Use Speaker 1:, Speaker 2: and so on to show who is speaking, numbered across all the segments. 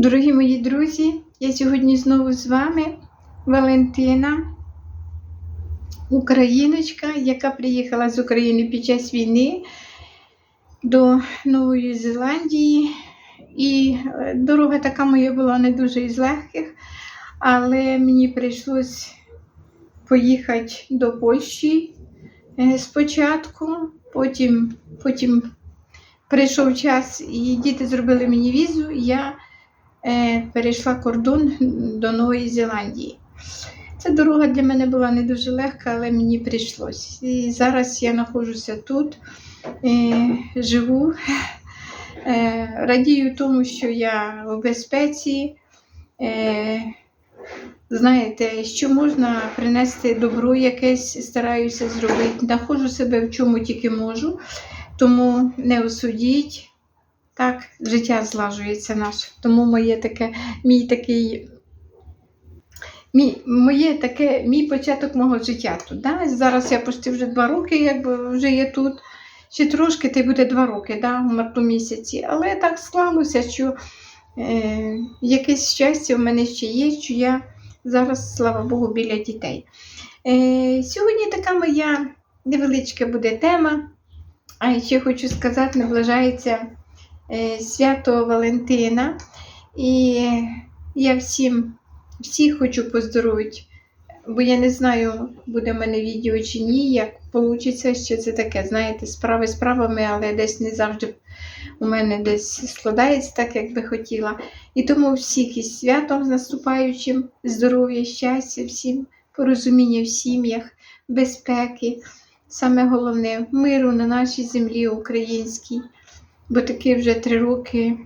Speaker 1: Дорогі мої друзі, я сьогодні знову з вами Валентина, україночка, яка приїхала з України під час війни до Нової Зеландії. І е, дорога така моя була не дуже із легких, але мені прийшлось поїхати до Польщі е, спочатку, потім, потім прийшов час, і діти зробили мені візу. Я перейшла кордон до Нової Зеландії. Ця дорога для мене була не дуже легка, але мені прийшлось. І зараз я знаходжуся тут, е, живу, е, радію тому, що я в безпеці. Е, знаєте, що можна принести добро якесь, стараюся зробити. Находжу себе в чому тільки можу, тому не осудіть. Так, життя злажується наше. Тому моє таке, мій такий, мій, моє таке, мій початок мого життя тут. Да? Зараз я почти вже два роки, якби вже є тут. Ще трошки, та й буде два роки, да, в марту місяці. Але так склалося, що е, якесь щастя в мене ще є, що я зараз, слава Богу, біля дітей. Е, сьогодні така моя невеличка буде тема. А ще хочу сказати, наближається е, свято Валентина. І я всім, всіх хочу поздоровити, бо я не знаю, буде в мене відео чи ні, як вийде, що це таке, знаєте, справи справами, але десь не завжди у мене десь складається так, як би хотіла. І тому всіх із святом з наступаючим, здоров'я, щастя, всім, порозуміння в сім'ях, безпеки. Саме головне миру на нашій землі українській, бо таки вже три роки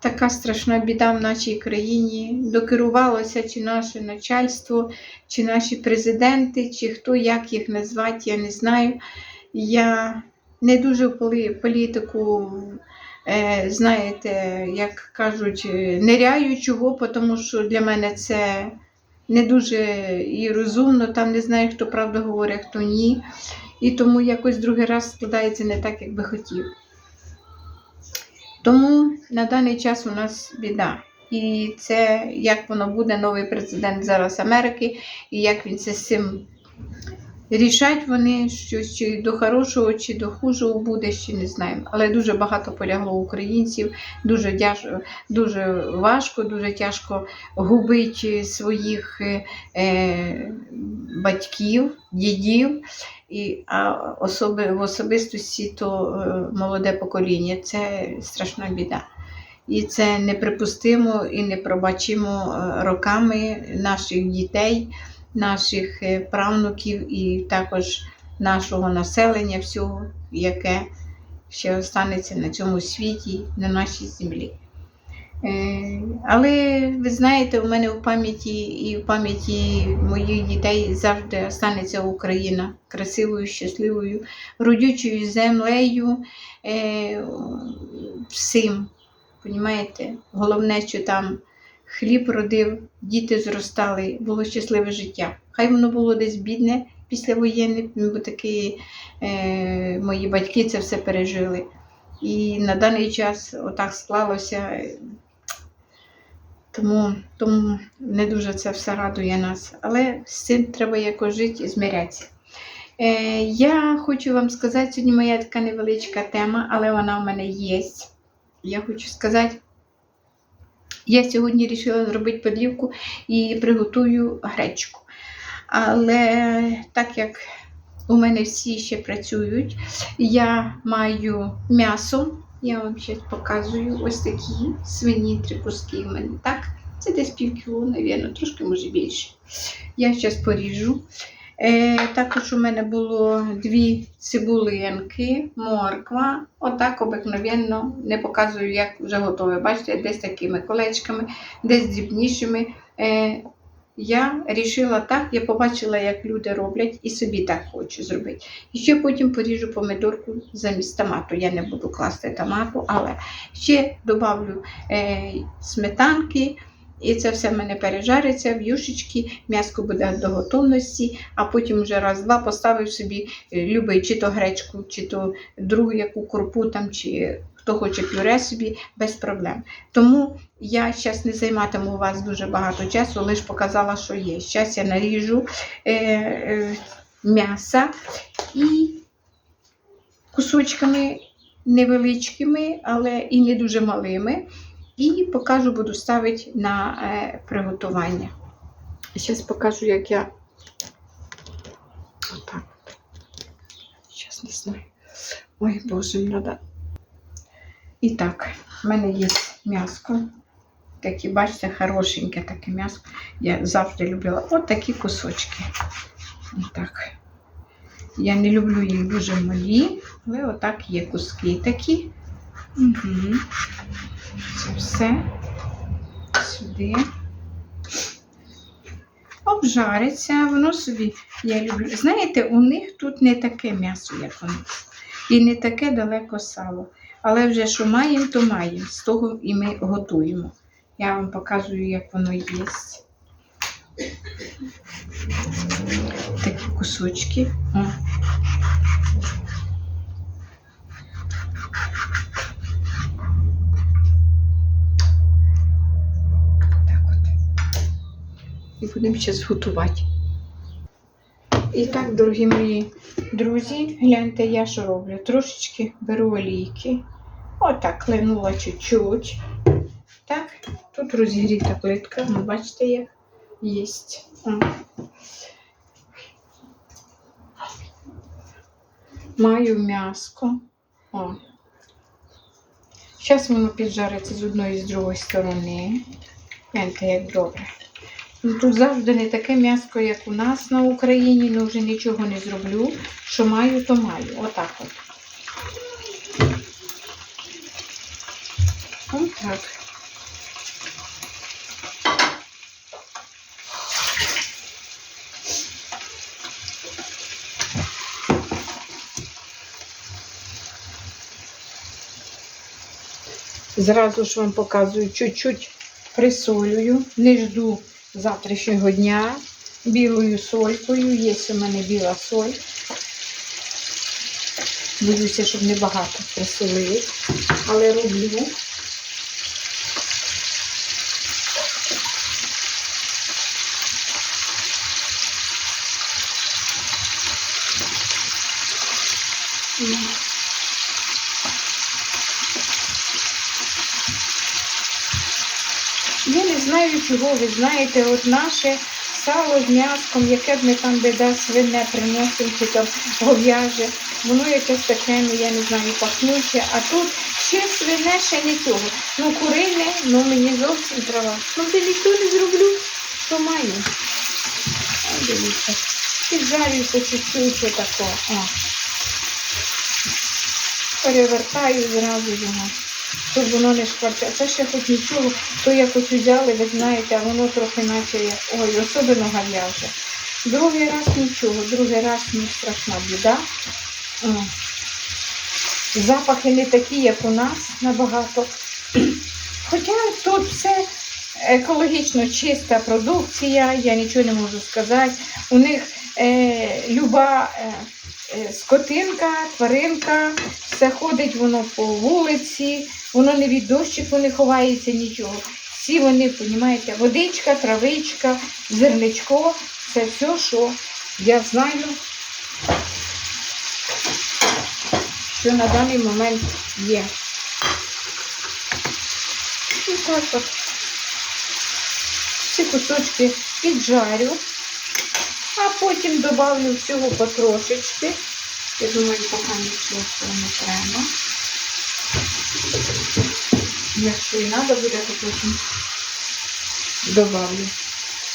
Speaker 1: така страшна біда в нашій країні. Докерувалося чи наше начальство, чи наші президенти, чи хто як їх назвати, я не знаю. Я не дуже політику, е, знаєте, як кажуть, ниряю чого, тому що для мене це не дуже і розумно, там не знаю, хто правду говорить, хто ні. І тому якось другий раз складається не так, як би хотів. Тому на даний час у нас біда. І це як воно буде, новий президент зараз Америки, і як він це цим рішать вони, щось чи до хорошого, чи до хужого буде, ще не знаємо. Але дуже багато полягло українців, дуже, тяж- дуже важко, дуже тяжко губити своїх е, е, батьків, дідів, і, а особи, в особистості то е, молоде покоління. Це страшна біда. І це неприпустимо і непробачимо е, роками наших дітей, наших е, правнуків і також нашого населення, всього, яке ще останеться на цьому світі, на нашій землі. Е, Але ви знаєте, у мене в пам'яті і в пам'яті моїх дітей завжди останеться Україна красивою, щасливою, родючою землею, е, всім. Понімаєте? Головне, що там хліб родив, діти зростали, було щасливе життя. Хай воно було десь бідне післявоєнне, бо такі е, мої батьки це все пережили. І на даний час отак склалося. Тому, тому не дуже це все радує нас. Але з цим треба якось жити і змирятися. Е, я хочу вам сказати, сьогодні моя така невеличка тема, але вона у мене є. Я хочу сказати, я сьогодні вирішила зробити подлівку і приготую гречку. Але так як у мене всі ще працюють, я маю м'ясо. Я вам зараз показую ось такі свині три куски в мене. Так, це десь пів кіло, мабуть, трошки може більше. Я зараз поріжу. Е, також у мене було дві цибулинки, морква. Отак обикновенно не показую, як вже готове. Бачите, десь такими колечками, десь дрібнішими. Е, я рішила так, я побачила, як люди роблять, і собі так хочу зробити. І ще потім поріжу помидорку замість томату. Я не буду класти томату, але ще додавлю е, сметанки. І це все в мене пережариться в юшечки, м'яско буде до готовності, а потім вже раз-два поставив собі е, любий чи то гречку, чи то другу яку крупу там, чи хто хоче пюре собі, без проблем. Тому я зараз не займатиму у вас дуже багато часу, лише показала, що є. Зараз я наріжу е, е, м'яса і кусочками невеличкими, але і не дуже малими. І покажу, буду ставити на е, приготування. Зараз покажу, як я. Отак. Зараз не знаю. Ой, Боже, надо. І так, в мене є м'яско. Такі, бачите, хорошеньке таке м'ясо. Я завжди любила. От такі кусочки. Отак. Я не люблю їх дуже малі, але отак є куски такі. Угу. Це все сюди. Обжариться, воно собі, я люблю. Знаєте, у них тут не таке м'ясо, як у нас. І не таке далеко сало. Але вже що маємо, то маємо. З того і ми готуємо. Я вам показую, як воно є. Такі кусочки. О. Так от. І будемо зараз готувати. І так, дорогі мої друзі, гляньте, я що роблю. Трошечки беру олійки. Отак, клинула чуть-чуть. Так, тут розігріта плитка, ну, бачите, як є. Маю м'яско. О. Зараз воно піджариться з одної і з другої сторони. Гляньте, як добре. Тут завжди не таке м'яско, як у нас на Україні, ну вже нічого не зроблю. Що маю, то маю. Отак от. Отак. Зразу ж вам показую, чуть-чуть присолюю, не жду завтрашнього дня білою солькою. Є у мене біла соль. Боюся, щоб не багато присолив, але роблю. Я не чого ви знаєте, от наше сало з м'яском, яке б ми там біда свине приносимо, чи там гов'яже, воно якесь таке, ну я не знаю, пахнуче, а тут ще свине, ще нічого. Ну, курине, ну мені зовсім трава. Ну, ти нічого не зроблю, що маю. О, дивіться. Піджарюю по чуть-чуть отако. О. Перевертаю зразу його щоб воно не шкварчало. Це ще хоч нічого, то якось взяли, ви знаєте, а воно трохи наче, ой, особливо галяже. Другий раз нічого, другий раз не страшна біда. Запахи не такі, як у нас набагато. Хоча тут все екологічно чиста продукція, я нічого не можу сказати. У них е, люба е, е, скотинка, тваринка, все ходить воно по вулиці, воно не від дощику не ховається нічого. Всі вони, розумієте, водичка, травичка, зерничко, це все, що я знаю, що на даний момент є. І так от ці кусочки піджарю, а потім добавлю всього потрошечки. Я думаю, поки нічого не треба. Якщо і треба буде, то потім добавлю.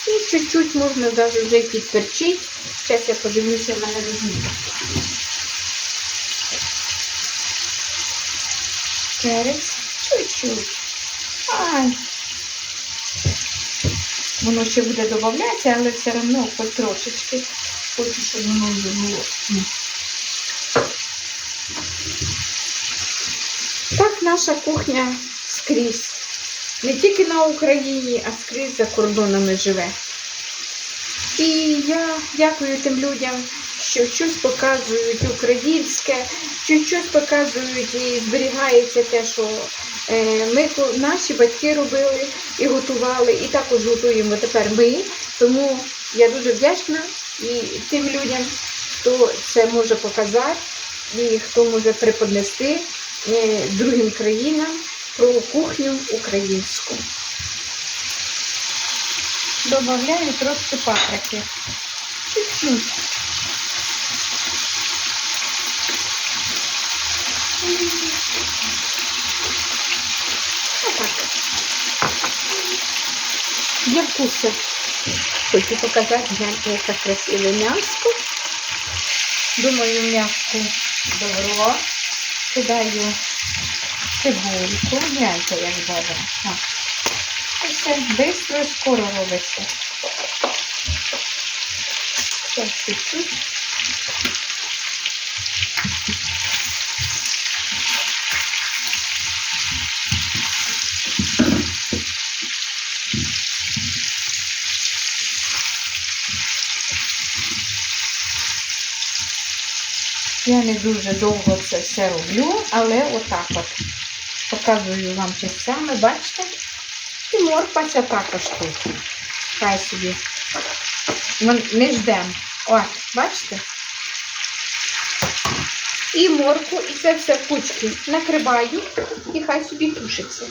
Speaker 1: І чуть-чуть можна навіть вже підперчити. Зараз я подивлюся, в мене розмір. Перець, чуть-чуть. Ай. Воно ще буде додатися, але все одно хоч трошечки. Хочу, щоб воно вже було. Так наша кухня скрізь. Не тільки на Україні, а скрізь за кордонами живе. І я дякую тим людям, що щось показують українське, що щось показують і зберігається те, що е, ми, наші батьки робили і готували, і також готуємо тепер ми. Тому я дуже вдячна і тим людям, хто це може показати, і хто може преподнести е, другим країнам про кухню українську. Добавляю трошки паприки. Чуть-чуть. Для вкусу. Хочу показати, гляньте, яке красиве м'яско. Думаю, м'яско добро. Кидаю цибульку. Гляньте, як добре. І Все швидко скоро робиться. Ще чуть-чуть. Я не дуже довго це все роблю, але отак от показую вам частями, бачите? І морквася також тут. Хай собі. Ми не ждемо. О, бачите? І морку, і це все в кучки накриваю і хай собі тушиться.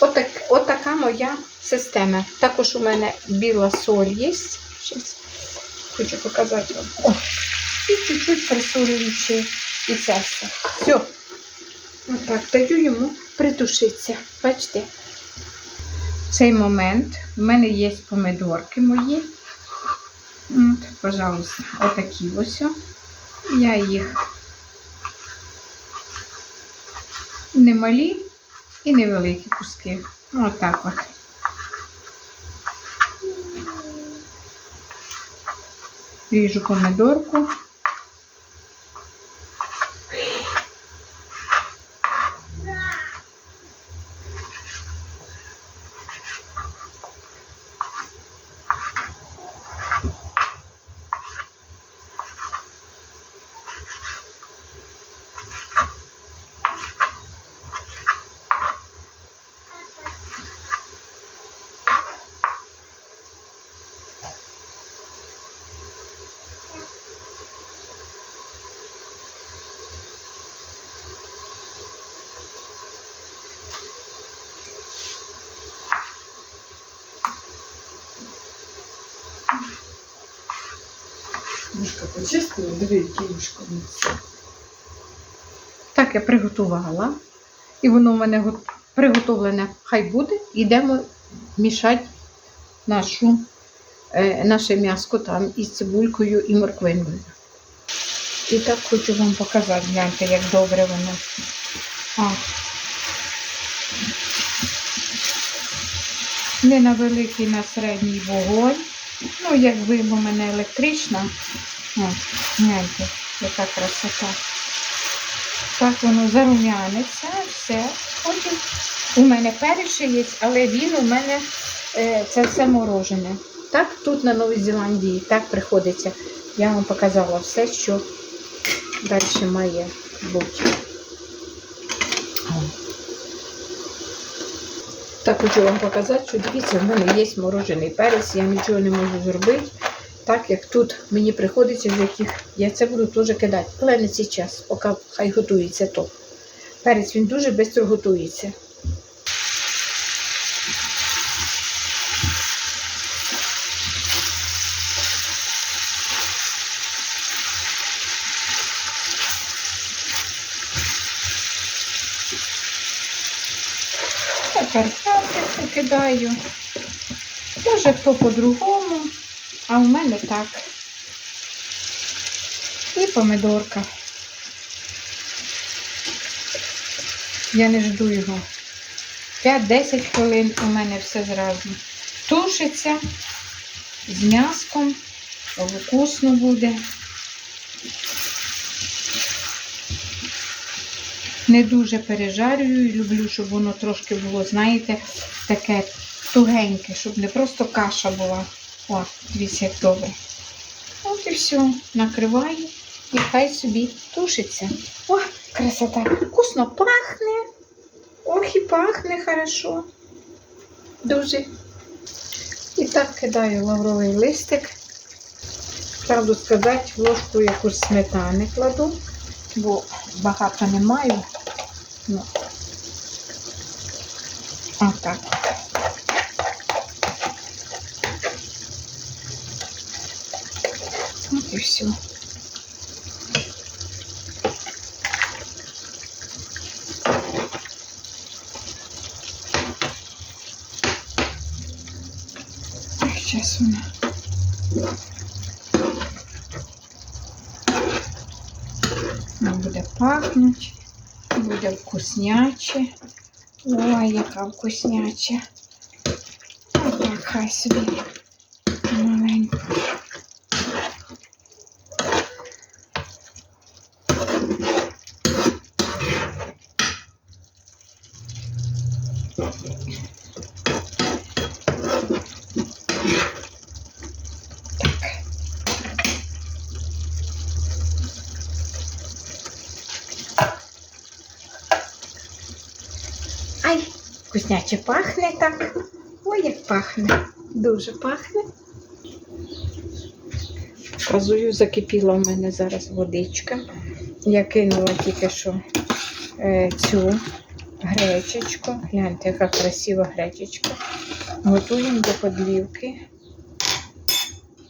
Speaker 1: Отак, отака моя система. Також у мене біла соль є. Щас хочу показати вам. О, і чуть-чуть присолюючи і це все. Все. Отак, даю йому притушитися. Бачите? В цей момент в мене є помидорки мої. От, пожалуйста, отакі ось. Я їх не малі і невеликі куски. Отак от. Ріжу помидорку.
Speaker 2: Мушка почистила, диви, які мушка.
Speaker 1: Так я приготувала. І воно в мене приготовлене хай буде. Йдемо мішати нашу, е, наше м'яско там із цибулькою і морквиною. І так хочу вам показати, гляньте, як добре воно. А. Не на великий, на середній вогонь. Ну, якби в мене електрична. О, гляньте, яка красота. Так воно зарум'яниться, все. Потім у мене перший є, але він у мене е, це все морожене. Так тут на Новій Зеландії так приходиться. Я вам показала все, що далі має бути. Так хочу вам показати, що дивіться, в мене є морожений перець, я нічого не можу зробити. Так як тут мені приходиться, в яких я це буду теж кидати. Але не цей час, поки хай готується то. Перець він дуже швидко готується. Тепер кидаю. Може хто по-другому, а у мене так. І помидорка. Я не жду його. 5-10 хвилин у мене все зразу тушиться з м'яском, вкусно буде. Не дуже пережарюю, люблю, щоб воно трошки було, знаєте, таке тугеньке, щоб не просто каша була. О, дивіться, як добре. От і все. Накриваю і хай собі тушиться. О, красота. Вкусно пахне. Ох і пахне хорошо. Дуже. І так кидаю лавровий листик. Правду сказати, в ложку якусь сметани кладу, бо багато не маю. Ну. Отак. Все. Сейчас вона. Вона буде пахнути, буде вкусняче. Ой, яка вкусняча. Отак хай собі маленько. Вкусняче пахне так. Ой, як пахне. Дуже пахне. Казую, закипіла в мене зараз водичка. Я кинула тільки що е, цю гречечку. Гляньте, яка красива гречечка. Готуємо до подлівки.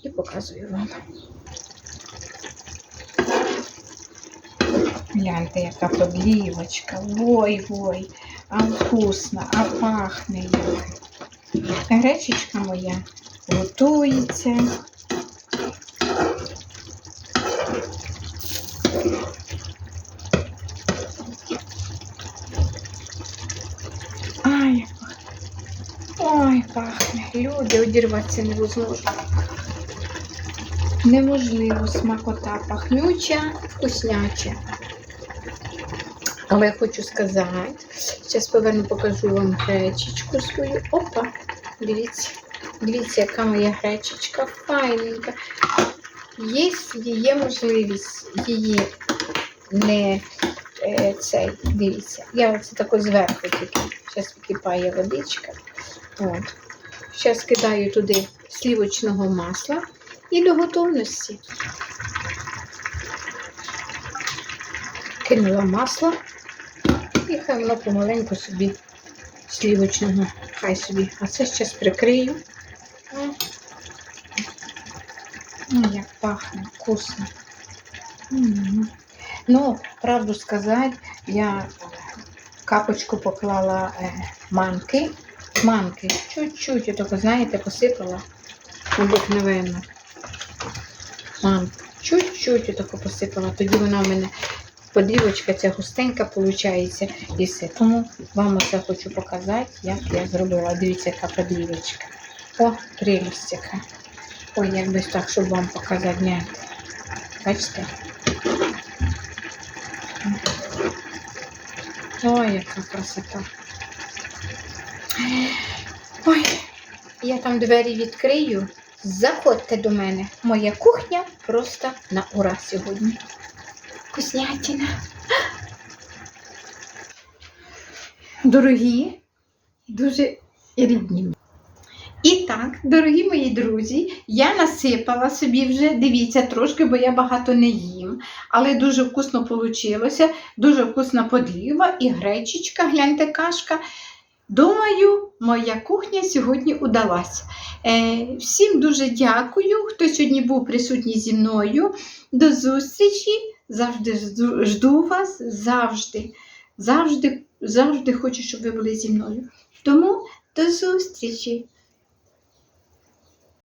Speaker 1: І показую вам. Гляньте, яка подлівочка. Ой, ой, а вкусно, а пахне як. Гречечка моя готується. Ай. Ой, пахне. Люди одірватися не зможуть. Неможливо смакота пахнюча, вкусняча. Але я хочу сказати, зараз поверну покажу вам гречечку свою. Опа, дивіться, дивіться, яка моя гречечка файненька. Є можливість її не е, цей, дивіться, я оце тако зверху тільки. Зараз википає водичка. Зараз кидаю туди слівочного масла і до готовності. Кинула масло. І хай воно помаленьку собі слівочного, хай собі. А це зараз прикрию. Ну, як пахне, вкусно. Ну, правду сказати, я капочку поклала е, манки. Манки. Чуть-чуть, отако, знаєте, посипала обикновенно. Манки. Чуть-чуть отако посипала. Тоді вона в мене подрівочка ця густенька виходить і все. Тому вам оце хочу показати, як я зробила. Дивіться, яка подрівочка. О, прелість яка. Ой, як би так, щоб вам показати. Ні. Бачите? Ой, яка красота. Ой, я там двері відкрию. Заходьте до мене. Моя кухня просто на ура сьогодні. Вкуснятина. Дорогі, і дуже рідні. І так, дорогі мої друзі, я насипала собі вже, дивіться, трошки, бо я багато не їм, але дуже вкусно вийшло, дуже вкусна подліва і гречечка, гляньте, кашка. Думаю, моя кухня сьогодні удалась. Е, всім дуже дякую, хто сьогодні був присутній зі мною. До зустрічі! Завжди жду, вас, завжди, завжди, завжди хочу, щоб ви були зі мною. Тому до зустрічі!